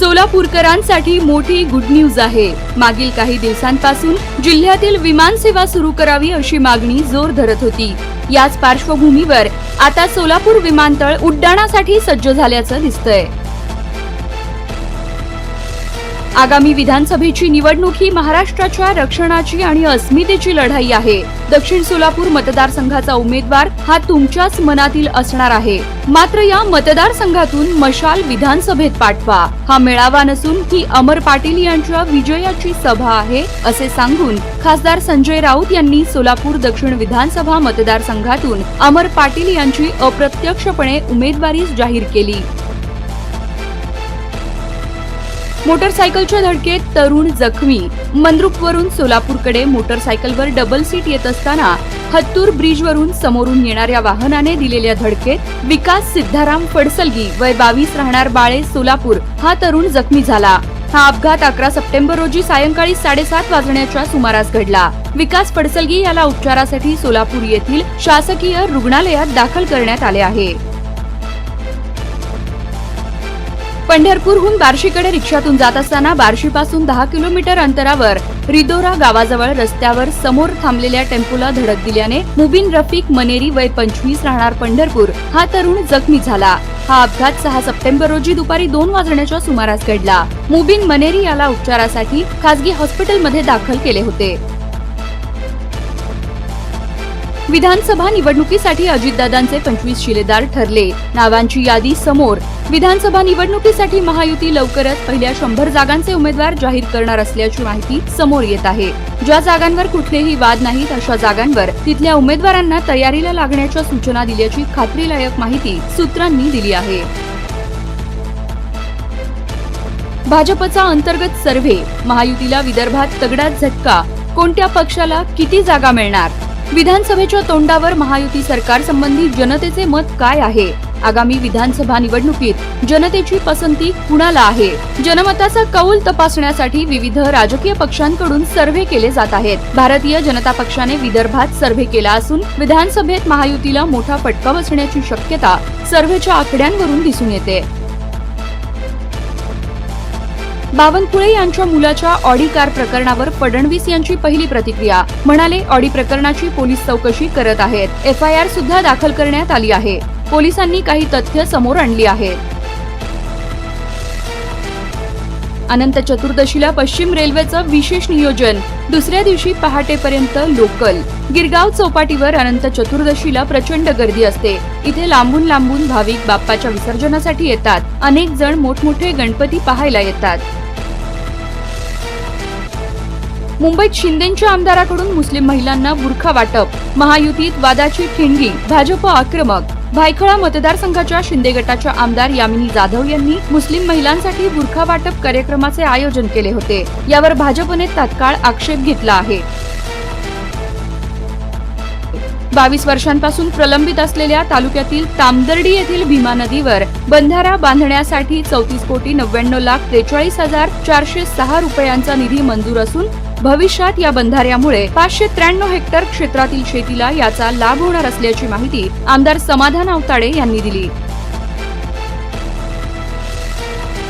सोलापूरकरांसाठी मोठी good news आहे. मागील काही दिवसांपासून जिल्ह्यातील विमान सेवा सुरू करावी अशी मागणी जोर धरत होती. याच पार्श्वभूमीवर आता सोलापूर विमानतळ उड्डाणासाठी सज्ज झाल्याचं दिसतंय. आगामी विधानसभेची निवडणूक ही महाराष्ट्राच्या रक्षणाची आणि अस्मितेची लढाई आहे. दक्षिण सोलापूर मतदारसंघाचा उमेदवार हा तुमच्याच मनातील असणार आहे. मात्र या मतदारसंघातून मशाल विधानसभेत पाठवा. हा मेळावा नसून ही अमर पाटील यांच्या विजयाची सभा आहे असे सांगून खासदार संजय राऊत यांनी सोलापूर दक्षिण विधानसभा मतदारसंघातून अमर पाटील यांची अप्रत्यक्षपणे उमेदवारी जाहीर केली. मोटरसायकलच्या धडकेत तरुण जखमी. मंद्रुपवरून सोलापूरकडे मोटरसायकलवर डबल सीट येत असताना हत्तूर ब्रिजवरून समोरून येणाऱ्या वाहनाने दिलेल्या धडकेत विकास सिद्धाराम फडसलगी वय बावीस राहणार बाळे सोलापूर. हा तरुण जखमी झाला. हा अपघात अकरा सप्टेंबर रोजी सायंकाळी साडेसात वाजण्याच्या सुमारास घडला. विकास फडसलगी याला उपचारासाठी सोलापूर येथील शासकीय रुग्णालयात दाखल करण्यात आले आहे. पंढरपूरहून बार्शीकडे रिक्षातून जात असताना बार्शीपासून दहा किलोमीटर अंतरावर रिदोरा गावाजवळ रस्त्यावर समोर थांबलेल्या टेम्पोला धडक दिल्याने मुबिन रफिक मनेरी वय पंचवीस राहणार पंढरपूर हा तरुण जखमी झाला. हा अपघात सहा सप्टेंबर रोजी दुपारी दोन वाजण्याच्या सुमारास घडला. मुबिन मनेरी याला उपचारासाठी खासगी हॉस्पिटलमध्ये दाखल केले होते. विधानसभा निवडणुकीसाठी अजितदादांचे पंचवीस शिलेदार ठरले. नावांची यादी समोर. विधानसभा निवडणुकीसाठी महायुती लवकरच पहिल्या शंभर जागांचे उमेदवार जाहीर करणार असल्याची माहिती समोर येत आहे. ज्या जागांवर कुठलेही वाद नाहीत अशा जागांवर तिथल्या उमेदवारांना तयारीला लागण्याच्या सूचना दिल्याची खात्रीलायक माहिती सूत्रांनी दिली आहे. भाजपचा अंतर्गत सर्व्हे महायुतीला विदर्भात तगडाच झटका. कोणत्या पक्षाला किती जागा मिळणार? विधानसभेच्या तोंडावर महायुती सरकार संबंधी जनतेचे मत काय आहे? आगामी विधानसभा निवडणुकीत जनतेची पसंती कुणाला आहे? जनमताचा कौल तपासण्यासाठी विविध राजकीय पक्षांकडून सर्व्हे केले जात आहेत. भारतीय जनता पक्षाने विदर्भात सर्व्हे केला असून विधानसभेत महायुतीला मोठा फटका बसण्याची शक्यता सर्व्हेच्या आकड्यांवरून दिसून येते. बावनकुळे यांच्या मुलाच्या ऑडी कार प्रकरणावर फडणवीस यांची पहिली प्रतिक्रिया. म्हणाले ऑडी प्रकरणाची पोलीस चौकशी करत आहेत. एफ आय आर सुद्धा दाखल करण्यात आली आहे. पोलिसांनी काही तथ्य समोर आणली आहेत अनंत चतुर्दशीला पश्चिम रेल्वेचं विशेष नियोजन. दुसऱ्या दिवशी पहाटेपर्यंत लोकल. गिरगाव चौपाटीवर अनंत चतुर्दशीला प्रचंड गर्दी असते. इथे लांबून लांबून भाविक बाप्पाच्या विसर्जनासाठी येतात. अनेक जण मोठमोठे गणपती पाहायला येतात. मुंबईत शिंदेच्या आमदाराकडून मुस्लिम महिलांना बुरखा वाटप महायुतीत वादाची ठिणगी भाजप आक्रमक. भायखळा मतदारसंघाच्या शिंदे गटाच्या आमदार यामिनी जाधव यांनी मुस्लिम महिलांसाठी बुरखा वाटप कार्यक्रमाचे आयोजन केले होते. यावर भाजपने तात्काळ आक्षेप घेतला आहे. बावीस वर्षांपासून प्रलंबित असलेल्या तालुक्यातील तामदर्डी येथील भीमा नदीवर बंधारा बांधण्यासाठी चौतीस कोटी नव्याण्णव लाख त्रेचाळीस हजार चारशे सहा रुपयांचा निधी मंजूर असून भविष्यात या बंधाऱ्यामुळे पाचशे त्र्याण्णव हेक्टर क्षेत्रातील शेतीला याचा लाभ होणार असल्याची माहिती आमदार समाधान आवताडे यांनी दिली.